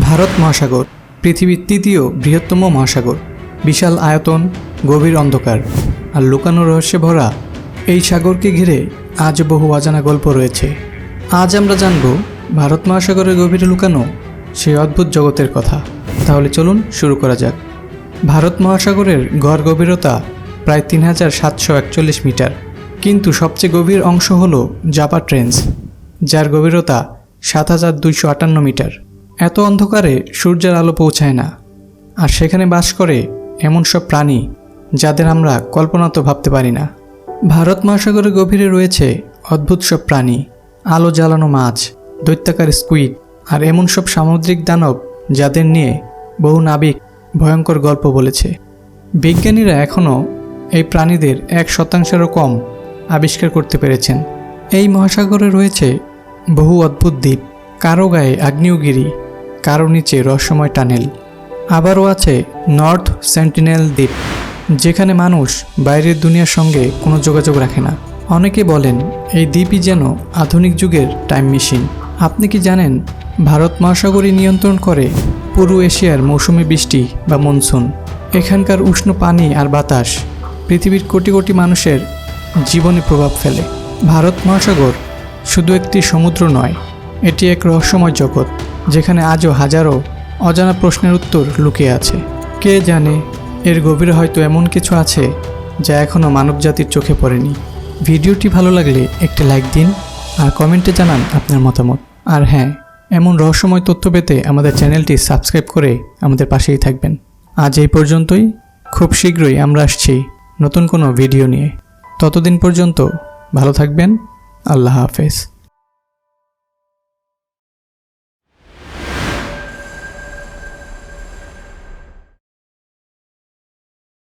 ভারত মহাসাগর, পৃথিবীর তৃতীয় বৃহত্তম মহাসাগর। বিশাল আয়তন, গভীর অন্ধকার, আর লুকানো রহস্যে ভরা এই সাগরকে ঘিরে আজ বহু অজানা গল্প রয়েছে। আজ আমরা জানব ভারত মহাসাগরের গভীরে লুকানো সেই অদ্ভুত জগতের কথা। তাহলে চলুন শুরু করা যাক। ভারত মহাসাগরের গড় গভীরতা প্রায় তিন হাজার সাতশো একচল্লিশ মিটার। কিন্তু সবচেয়ে গভীর অংশ হল জাপা ট্রেন্স, যার গভীরতা সাত হাজার দুইশো আটান্ন মিটার। এত অন্ধকারে সূর্যের আলো পৌঁছায় না, আর সেখানে বাস করে এমন সব প্রাণী যাদের আমরা কল্পনা তো ভাবতে পারি না। ভারত মহাসাগরের গভীরে রয়েছে অদ্ভুত সব প্রাণী, আলো জ্বালানো মাছ, দৈত্যাকার স্কুইড, আর এমন সব সামুদ্রিক দানব যাদের নিয়ে বহু নাবিক ভয়ঙ্কর গল্প বলেছে। বিজ্ঞানীরা এখনও এই প্রাণীদের এক শতাংশেরও কম আবিষ্কার করতে পেরেছেন। এই মহাসাগরে রয়েছে বহু অদ্ভুত দ্বীপ কারও গায়ে আগ্নেয়গিরি কারও নিচে রহস্যময় টানেল। আবারও আছে নর্থ সেন্টিনেল দ্বীপ, যেখানে মানুষ বাইরের দুনিয়ার সঙ্গে কোনো যোগাযোগ রাখে না। অনেকে বলেন, এই দ্বীপই যেন আধুনিক যুগের টাইম মেশিন। আপনি কি জানেন, ভারত মহাসাগরই নিয়ন্ত্রণ করে পুরো এশিয়ার মৌসুমি বৃষ্টি বা মনসুন? এখানকার উষ্ণ পানি আর বাতাস পৃথিবীর কোটি কোটি মানুষের জীবনে প্রভাব ফেলে। ভারত মহাসাগর শুধু একটি সমুদ্র নয়, এটি এক রহস্যময় জগৎ। যেখানে আজও হাজারো অজানা প্রশ্নের উত্তর লুকিয়ে আছে। কে জানে, এর গভীরে হয়তো এমন কিছু আছে যা এখনও মানবজাতির চোখে পড়েনি। ভিডিওটি ভালো লাগলে একটি লাইক দিন আর কমেন্টে জানান আপনার মতামত। আর হ্যাঁ এমন রহস্যময় তথ্য পেতে আমাদের চ্যানেলটি সাবস্ক্রাইব করে আমাদের পাশেই থাকবেন। আজ এই পর্যন্তই। খুব শীঘ্রই আমরা আসছি নতুন কোনো ভিডিও নিয়ে। ততদিন পর্যন্ত ভালো থাকবেন। আল্লাহ হাফেজ।